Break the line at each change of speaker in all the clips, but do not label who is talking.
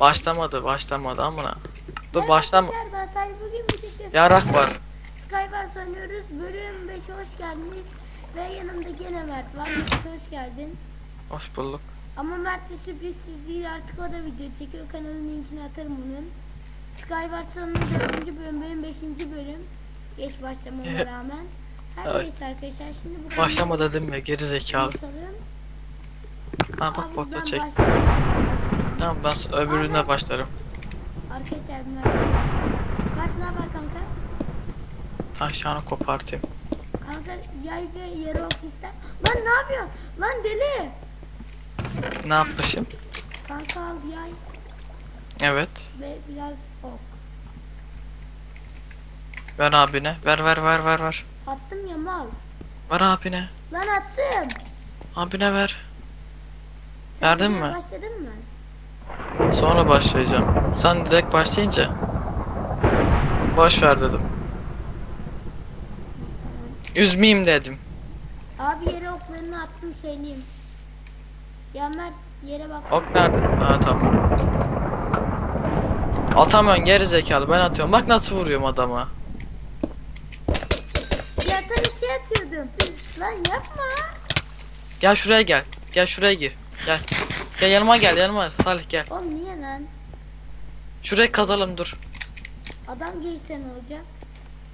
Başlamadı başlamadı amına. Dur başlama. Yarak var.
Skywars oynuyoruz. Bölüm 5'e hoş geldiniz. Ve yanımda gene Mert var. Mert hoş geldin.
Hoş bulduk.
Ama Mert de sürprizsiz değil artık o da video çekiyor. Kanalın linkini atarım onun. Skywars'ın 4. bölüm benim 5. bölüm. Geç başlamama rağmen. Her
Evet.
neyse arkadaşlar şimdi bu
Başlama dedim ya geri zekalı. Ha bak
Abi
foto
ben
çek. Tamam ben öbürüne başlarım.
Arkadaşlar Mert. Mert ne haber kanka?
Tavşanı kopartayım.
Kanka yay ve yarı ok ister. Lan ne yapıyorsun? Lan deli.
Ne yapmışım?
Kanka al yay
Evet.
ve biraz ok.
Ver abine. Ver ver ver ver ver.
Attım ya mal.
Ver abine.
Lan attım.
Abine ver.
Sen
Verdin mi?
Başladın mı?
Sonra başlayacağım. Sen direkt başlayınca. Boş ver dedim. Üzmeyeyim dedim.
Abi yere oklarını attım söyleyeyim. Ya Mert yere bak.
Ok nerede? Ha tamam. Atamıyorsun geri zekalı ben atıyorum. Bak nasıl vuruyorum adama.
Ya sana şey atıyordum. Lan yapma.
Gel şuraya gel. Gel şuraya gir. Gel. Gel yanıma gel yanıma. Salih gel.
Oğlum niye lan?
Şurayı kazalım dur.
Adam gelirse ne olacak?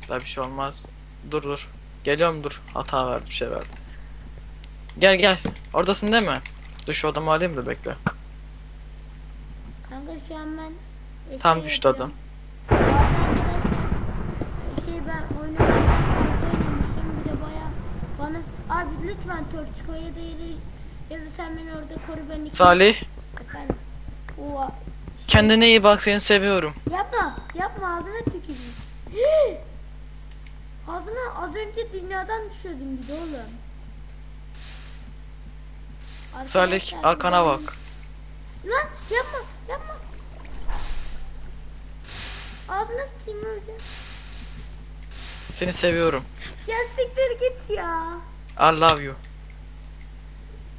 Daha bir şey olmaz. Dur dur. Geliyorum dur. Hata verdi bir şey verdi. Gel gel. Oradasın değil mi? Dur şu adamı alayım da bekle.
Kanka şu an ben e,
Tam
şey
düştü
e, şey ben oyunu benden fazla oynamışım bir de baya bana abi lütfen Torçko ya da yeri ya da sen beni orada koru ben iki
Salih.
Efendim? O
kendine iyi bak seni seviyorum.
yapma yapma ağzına tüküreyim. Ağzına az önce dünyadan düşüyordun bir de oğlum.
Salih
Arkadaşlar,
arkana
ben-
bak.
Lan yapma yapma. Ağzına sıçayım öleceğim.
Seni seviyorum.
Ya siktir git ya.
I love you.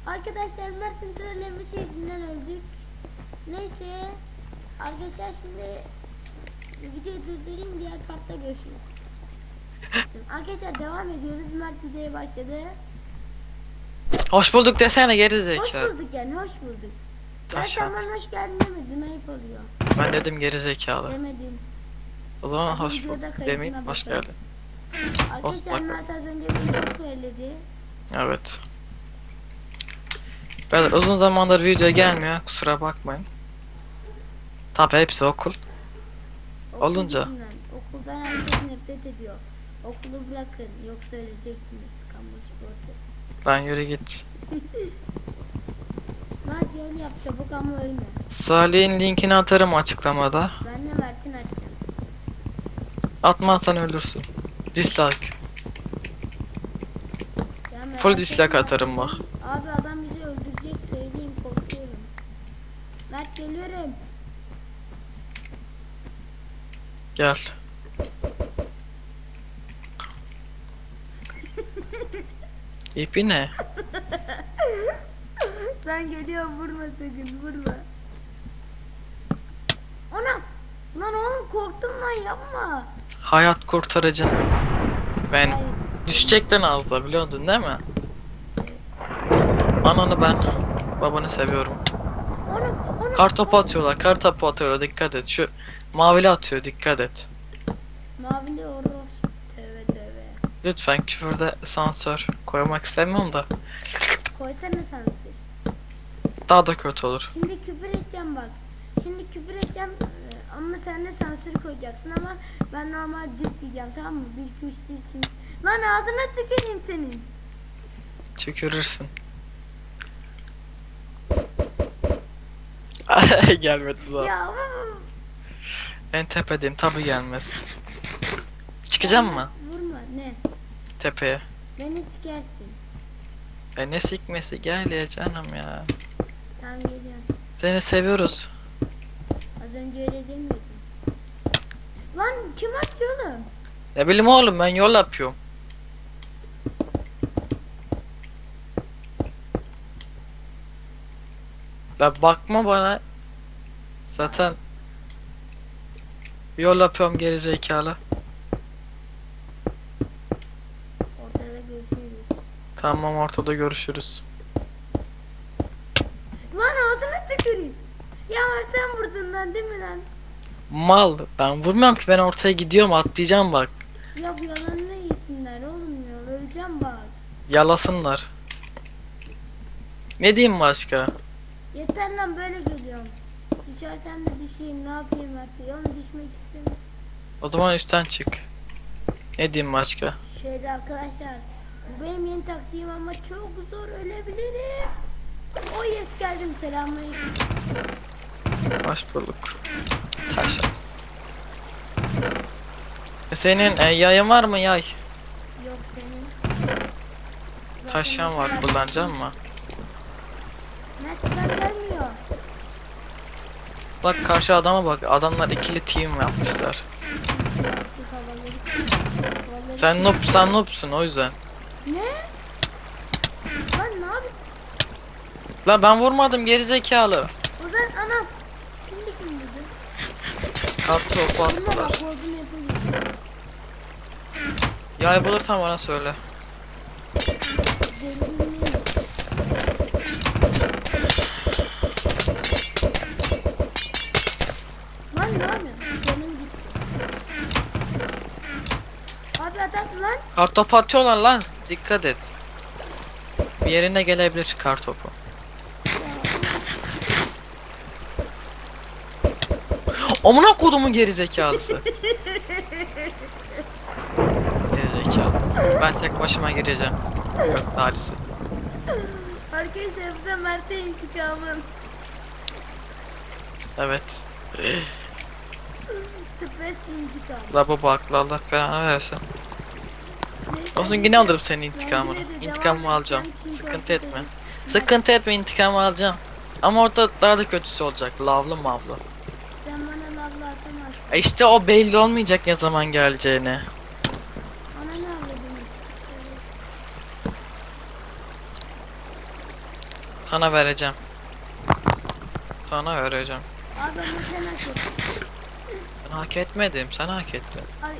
Arkadaşlar Mert'in trollemesi yüzünden öldük. Neyse. Arkadaşlar şimdi videoyu durdurayım diğer kartta görüşürüz. Arkadaşlar devam ediyoruz. Mert videoya başladı.
Hoş bulduk desene geri
Hoş
zekalı.
bulduk yani hoş bulduk. Sen bana hoş geldin demedin ayıp oluyor.
Ben dedim geri zekalı.
Demedin.
O zaman
Hadi
hoş bulduk. Demeyin hoş geldin.
Arkadaşlar Mert az önce beni söyledi.
Evet. Beyler uzun zamandır video gelmiyor. Kusura bakmayın. Tabi hepsi okul.
Okul
Olunca.
yüzünden. Okuldan herkes nefret ediyor. Okulu bırakın yoksa öleceksiniz. Kamu sportu.
Lan yürü git.
Mert yol yap çabuk ama ölme.
Salih'in linkini atarım açıklamada.
Ben de Mert'in açacağım.
Atmazsan ölürsün. Dislike. Full dislike atarım bak.
Abi adam bizi öldürecek söyleyeyim korkuyorum. Mert geliyorum.
Gel. İpi ne?
Ben geliyorum vurma sakın vurma. Ana! Lan oğlum korktum lan yapma.
Hayat kurtarıcın. Ben düşecekten azda biliyordun değil mi? Ananı ben babanı seviyorum. Kar topu atıyorlar, kar topu atıyorlar dikkat et. Şu mavili atıyor dikkat et.
Mavili orospu. Tövbe tövbe.
Lütfen küfürde sansör koymak istemiyorum da
Koysana sansür.
daha da kötü olur.
Şimdi küfür edeceğim bak. Küfür edeceğim e, ama sen de sansür koyacaksın ama ben normal düt diyeceğim tamam mı? Bir iki üç için. Lan ağzına tüküreyim senin.
Tükürürsün. Gelmedi zaten.
Ya
En tepedeyim tabi gelmez. Çıkacağım mı
Vurma ne?
tepeye?
Beni sikersin.
E ne sikmesi gel ya canım ya.
Tamam geliyorum.
Seni seviyoruz.
Öyle. Lan kim atıyor oğlum?
Ne bileyim oğlum ben yol yapıyorum. La bakma bana. Zaten yol yapıyorum geri zekalı.
Ortada görüşürüz.
Tamam ortada görüşürüz.
Lan ağzına tüküreyim. Ya sen vurdun lan değil mi lan?
Mal ben vurmuyorum ki ben ortaya gidiyorum atlayacağım bak.
Ya bu yalanını yesinler oğlum ya. Öleceğim bak.
Yalasınlar. Ne diyeyim başka?
Yeter lan böyle geliyorum. Düşersen de düşeyim ne yapayım artık. Ama düşmek istemiyorum.
O zaman üstten çık. Ne diyeyim başka?
Şöyle arkadaşlar. Bu benim yeni taktiğim ama çok zor ölebilirim. O yes geldim selamünaleyküm.
Hoş bulduk. Taşans. E senin e, yayın var mı yay?
Yok senin.
Taşyan var kullanacak mı?
Mert'ten gelmiyor.
Bak karşı adama bak. Adamlar ikili team yapmışlar. Sen noob, sen noobsun o yüzden.
Ne? Lan ne yapayım?
La ben vurmadım geri zekalı.
Ozan anam. Şimdi kim vurdu?
Kaptı oku attılar. Yay bulursan bana söyle. Kartopu atıyorlar lan. Dikkat et. Bir yerine gelebilir kartopu. Amına kodumun geri zekalısı. geri zekalı. Ben tek başıma gireceğim. Gök tarihsi.
Arkadaşlar da Mert'e intikamım.
Evet.
Tıpes intikam.
La bu bakla Allah belanı versin.
Neyse,
Olsun yine alırım senin intikamını. İntikamımı alacağım. Sıkıntı etme. Sıkıntı etme intikamı alacağım. Ama orada daha da kötüsü olacak. Lavlı mavlı.
Sen bana lavla atamazsın.
E işte o belli olmayacak ne zaman geleceğini.
Ana ne?
Sana vereceğim. Sana vereceğim.
Abi ama sen hak ettin.
Ben hak etmedim. Sen hak ettin.
Ay,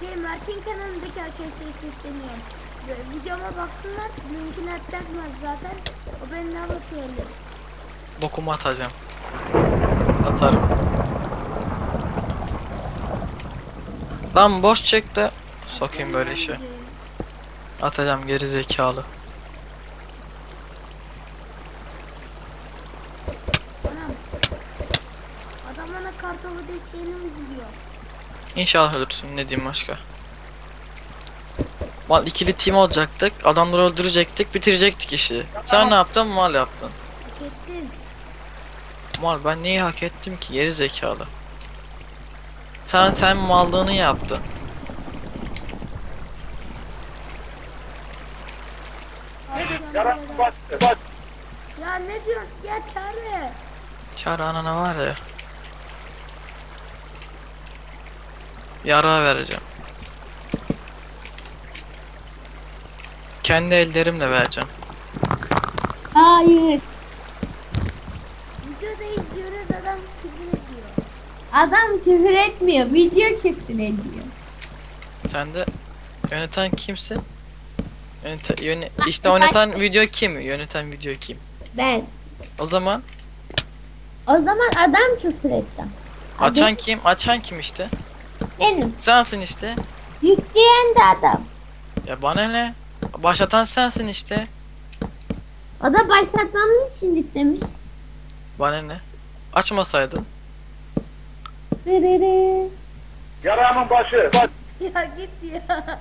şey Mert'in kanalındaki arkadaşlara sesleniyorum. Videoma baksınlar. Linkini atacaklar zaten. O beni lavla trollüyor.
Bokumu atacağım. Atarım. Lan boş çek de sokayım böyle işe. Atacağım geri zekalı.
Adam bana kartopu desteğini uyguluyor.
İnşallah ölürsün ne diyeyim başka. Mal ikili team olacaktık. Adamları öldürecektik, bitirecektik işi. Sen ne yaptın? Mal yaptın.
Hak ettin.
Mal ben neyi hak ettim ki? Geri zekalı. Sen sen mallığını yaptın.
Sana böyle- Ya ne diyorsun? Ya çare.
Kar anana var ya. Yara vereceğim. Kendi ellerimle vereceğim.
Hayır.
Videoda izliyoruz adam küfür ediyor.
Adam küfür etmiyor. Video küfür ediyor.
Sen de yöneten kimsin? Yönete, yöne,
Bak,
işte
bak.
yöneten video kim? Yöneten video kim?
Ben.
O zaman
O zaman adam küfür etti.
açan kim? Açan kim işte?
Benim.
Sensin işte.
Yükleyen de adam.
Ya bana ne? Başlatan sensin işte.
O da başlatmamız için yüklemiş.
Bana ne? Açmasaydın.
Yaranın başı. Bak.
Ya git ya.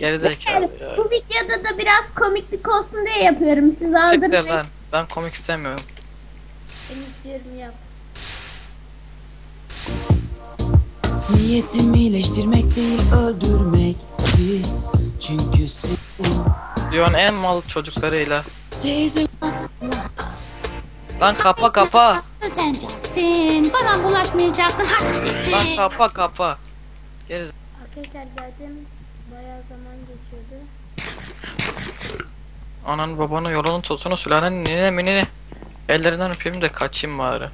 Gerizekalı
Yani
ya.
bu videoda da biraz komiklik olsun diye yapıyorum. Siz
Siktir
aldırmayın.
lan. Ben komik istemiyorum.
Ben istiyorum yap.
Niyetim iyileştirmek değil öldürmekti Çünkü senin
Diyorsun en mal çocuklarıyla.
teyze
Lan kapa kapa.
Sen Justin. Bana bulaşmayacaktın. Hadi
Lan
siktir.
kapa kapa. Geriz.
Arkadaşlar geldim. Bayağı zaman geçiyordu.
Ananı babanı yolunu tutunu sülalenin nene minini. Ellerinden öpeyim de kaçayım bari.